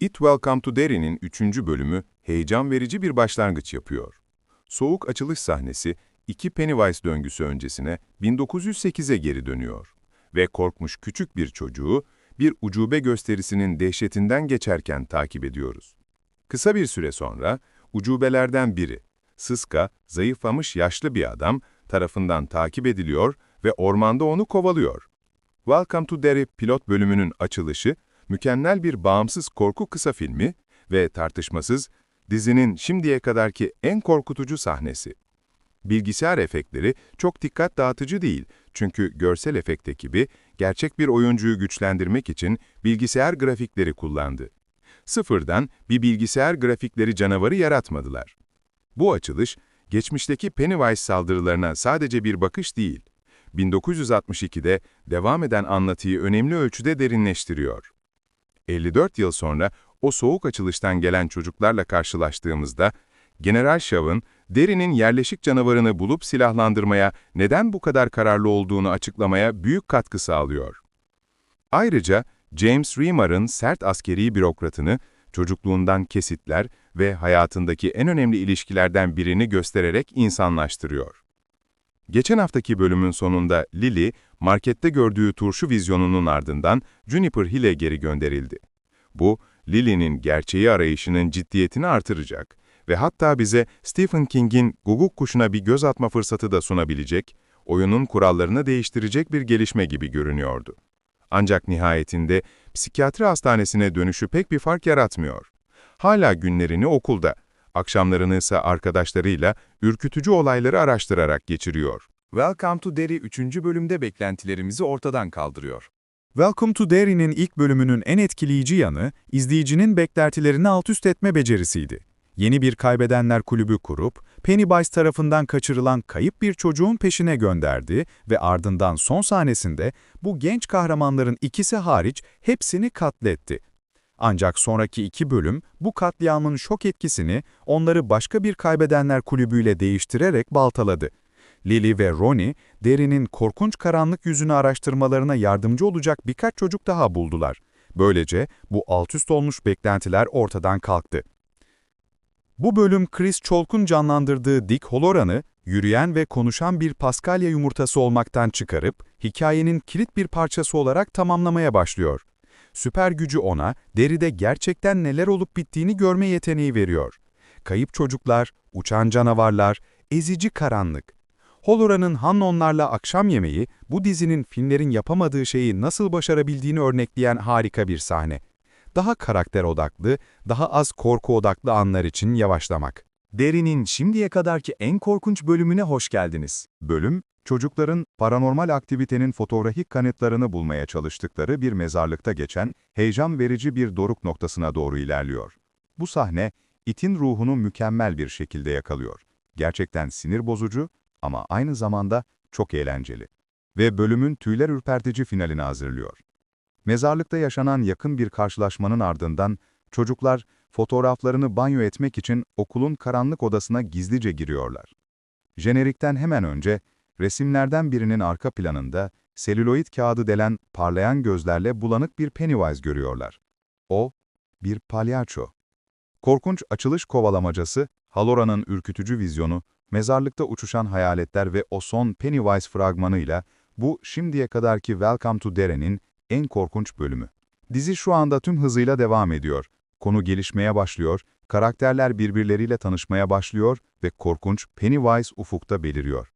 It Welcome to Derry'nin 3. bölümü heyecan verici bir başlangıç yapıyor. Soğuk açılış sahnesi, iki Pennywise döngüsü öncesine 1908'e geri dönüyor. Ve korkmuş küçük bir çocuğu bir ucube gösterisinin dehşetinden geçerken takip ediyoruz. Kısa bir süre sonra ucubelerden biri, Sıska, zayıflamış yaşlı bir adam tarafından takip ediliyor ve ormanda onu kovalıyor. Welcome to Derry pilot bölümünün açılışı, mükemmel bir bağımsız korku kısa filmi ve tartışmasız dizinin şimdiye kadarki en korkutucu sahnesi. Bilgisayar efektleri çok dikkat dağıtıcı değil çünkü görsel efekt ekibi gerçek bir oyuncuyu güçlendirmek için bilgisayar grafikleri kullandı. Sıfırdan bir bilgisayar grafikleri canavarı yaratmadılar. Bu açılış, geçmişteki Pennywise saldırılarına sadece bir bakış değil, 1962'de devam eden anlatıyı önemli ölçüde derinleştiriyor. 54 yıl sonra o soğuk açılıştan gelen çocuklarla karşılaştığımızda, General Shaw'ın Derry'nin yerleşik canavarını bulup silahlandırmaya neden bu kadar kararlı olduğunu açıklamaya büyük katkı sağlıyor. Ayrıca James Remar'ın sert askeri bürokratını, çocukluğundan kesitler ve hayatındaki en önemli ilişkilerden birini göstererek insanlaştırıyor. Geçen haftaki bölümün sonunda Lily, markette gördüğü turşu vizyonunun ardından Juniper Hill'e geri gönderildi. Bu, Lily'nin gerçeği arayışının ciddiyetini artıracak ve hatta bize Stephen King'in Guguk Kuşu'na bir göz atma fırsatı da sunabilecek, oyunun kurallarını değiştirecek bir gelişme gibi görünüyordu. Ancak nihayetinde psikiyatri hastanesine dönüşü pek bir fark yaratmıyor. Hala günlerini okulda, akşamlarını ise arkadaşlarıyla ürkütücü olayları araştırarak geçiriyor. Welcome to Derry 3. bölümde beklentilerimizi ortadan kaldırıyor. Welcome to Derry'nin ilk bölümünün en etkileyici yanı, izleyicinin beklentilerini alt üst etme becerisiydi. Yeni bir kaybedenler kulübü kurup, Pennywise tarafından kaçırılan kayıp bir çocuğun peşine gönderdi ve ardından son sahnesinde bu genç kahramanların ikisi hariç hepsini katletti. Ancak sonraki iki bölüm bu katliamın şok etkisini onları başka bir kaybedenler kulübüyle değiştirerek baltaladı. Lily ve Ronnie, Derry'nin korkunç karanlık yüzünü araştırmalarına yardımcı olacak birkaç çocuk daha buldular. Böylece bu altüst olmuş beklentiler ortadan kalktı. Bu bölüm Chris Cholk'un canlandırdığı Dick Holoran'ı, yürüyen ve konuşan bir Paskalya yumurtası olmaktan çıkarıp, hikayenin kilit bir parçası olarak tamamlamaya başlıyor. Süper gücü ona, deride gerçekten neler olup bittiğini görme yeteneği veriyor. Kayıp çocuklar, uçan canavarlar, ezici karanlık. Holora'nın Hannonlarla akşam yemeği, bu dizinin filmlerin yapamadığı şeyi nasıl başarabildiğini örnekleyen harika bir sahne. Daha karakter odaklı, daha az korku odaklı anlar için yavaşlamak. Derry'nin şimdiye kadarki en korkunç bölümüne hoş geldiniz. Bölüm, çocukların paranormal aktivitenin fotoğrafik kanıtlarını bulmaya çalıştıkları bir mezarlıkta geçen heyecan verici bir doruk noktasına doğru ilerliyor. Bu sahne, itin ruhunu mükemmel bir şekilde yakalıyor. Gerçekten sinir bozucu ama aynı zamanda çok eğlenceli. Ve bölümün tüyler ürpertici finalini hazırlıyor. Mezarlıkta yaşanan yakın bir karşılaşmanın ardından çocuklar fotoğraflarını banyo etmek için okulun karanlık odasına gizlice giriyorlar. Jenerikten hemen önce resimlerden birinin arka planında selüloid kağıdı delen parlayan gözlerle bulanık bir Pennywise görüyorlar. O, bir palyaço. Korkunç açılış kovalamacası, Halora'nın ürkütücü vizyonu, mezarlıkta uçuşan hayaletler ve o son Pennywise fragmanıyla bu şimdiye kadarki Welcome to Derry'nin en korkunç bölümü. Dizi şu anda tüm hızıyla devam ediyor. Konu gelişmeye başlıyor, karakterler birbirleriyle tanışmaya başlıyor ve korkunç Pennywise ufukta beliriyor.